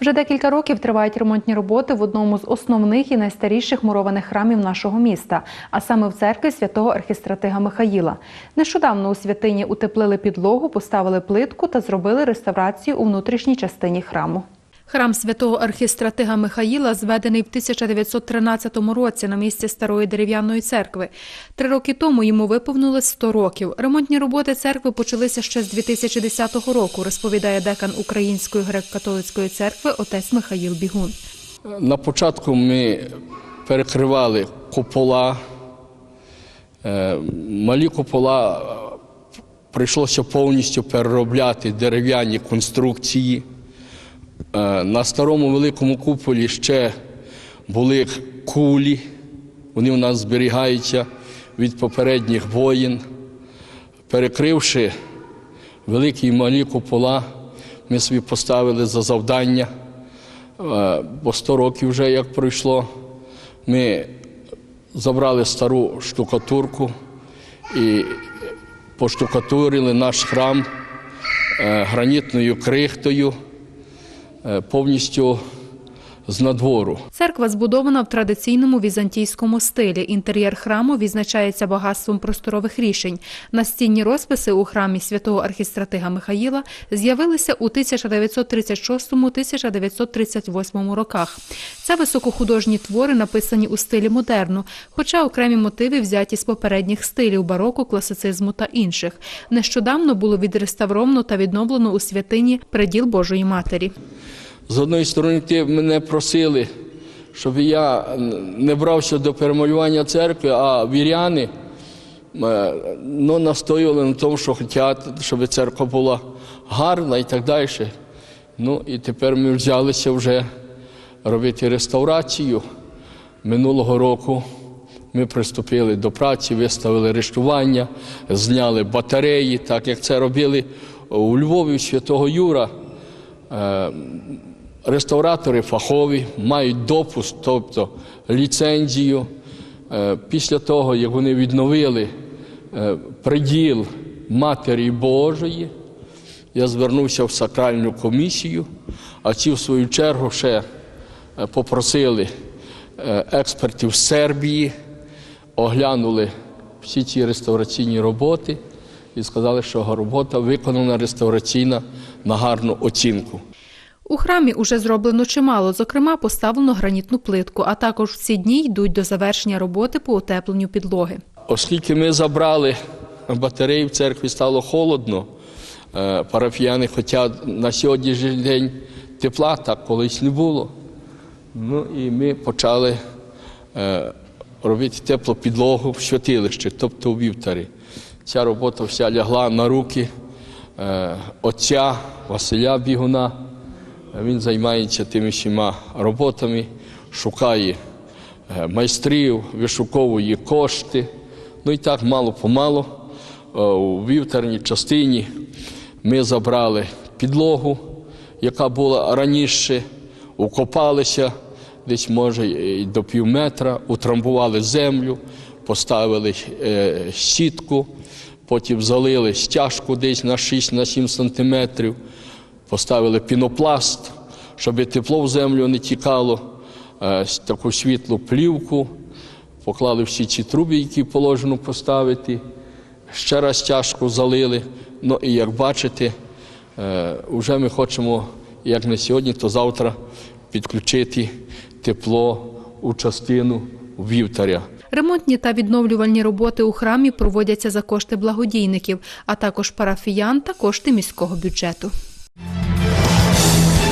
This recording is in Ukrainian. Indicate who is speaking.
Speaker 1: Вже декілька років тривають ремонтні роботи в одному з основних і найстаріших мурованих храмів нашого міста, а саме в церкві святого архістратига Михаїла. Нещодавно у святині утеплили підлогу, поставили плитку та зробили реставрацію у внутрішній частині храму. Храм святого архістратига Михаїла зведений в 1913 році на місці старої дерев'яної церкви. Три роки тому йому виповнилось 100 років. Ремонтні роботи церкви почалися ще з 2010 року, розповідає декан Української греко-католицької церкви отець Михаїл Бігун.
Speaker 2: На початку ми перекривали купола, Е, малі купола е, прийшлося повністю переробляти дерев'яні конструкції. Е, На старому великому куполі ще були кулі, вони у нас зберігаються від попередніх воїн. Перекривши великі і малі купола, ми собі поставили за завдання. Е, бо 100 років вже як пройшло, ми забрали стару штукатурку і поштукатурили наш храм е, гранітною крихтою повністю з надвору.
Speaker 1: Церква збудована в традиційному візантійському стилі. Інтер'єр храму відзначається багатством просторових рішень. Настінні розписи у храмі святого архістратига Михаїла з'явилися у 1936-1938 роках. Це високохудожні твори, написані у стилі модерну, хоча окремі мотиви взяті з попередніх стилів бароко, класицизму та інших. Нещодавно було відреставровано та відновлено у святині приділ Божої Матері.
Speaker 2: З одної сторони, ти мене просили, щоб я не брався до перемалювання церкви, а віряни е, ну, настоювали на тому, що хочуть, щоб церква була гарна і так далі. Ну і тепер ми взялися вже робити реставрацію. Минулого року ми приступили до праці, виставили рештування, зняли батареї, так як це робили у Львові Святого Юра. Е, Реставратори фахові мають допуск, тобто ліцензію. Е, Після того, як вони відновили е, приділ Матері Божої, я звернувся в сакральну комісію, а ці, в свою чергу, ще попросили експертів Сербії, оглянули всі ці реставраційні роботи і сказали, що робота виконана реставраційна на гарну оцінку.
Speaker 1: У храмі уже зроблено чимало, зокрема, поставлено гранітну плитку, а також в ці дні йдуть до завершення роботи по утепленню підлоги.
Speaker 2: Оскільки ми забрали батареї в церкві, стало холодно. е, Парафіяни хочуть на сьогоднішній день тепла, так колись не було. Ну і ми почали е, робити теплу підлогу в святилищі, тобто у вівтарі. Ця робота вся лягла на руки е, отця Василя Бігуна. Він займається тими всіма роботами, шукає е, майстрів, вишуковує кошти. Ну і так мало-помалу е, у вівтарній частині ми забрали підлогу, яка була раніше, укопалися десь, може, і до пів метра, утрамбували землю, поставили е, сітку, потім залили стяжку десь на 6-7 сантиметрів, поставили пінопласт, щоб тепло в землю не тікало, е, таку світлу плівку, поклали всі ці труби, які положено поставити, ще раз стяжку залили. Ну і як бачите, е, вже ми хочемо, як не сьогодні, то завтра підключити тепло у частину вівтаря.
Speaker 1: Ремонтні та відновлювальні роботи у храмі проводяться за кошти благодійників, а також парафіян та кошти міського бюджету.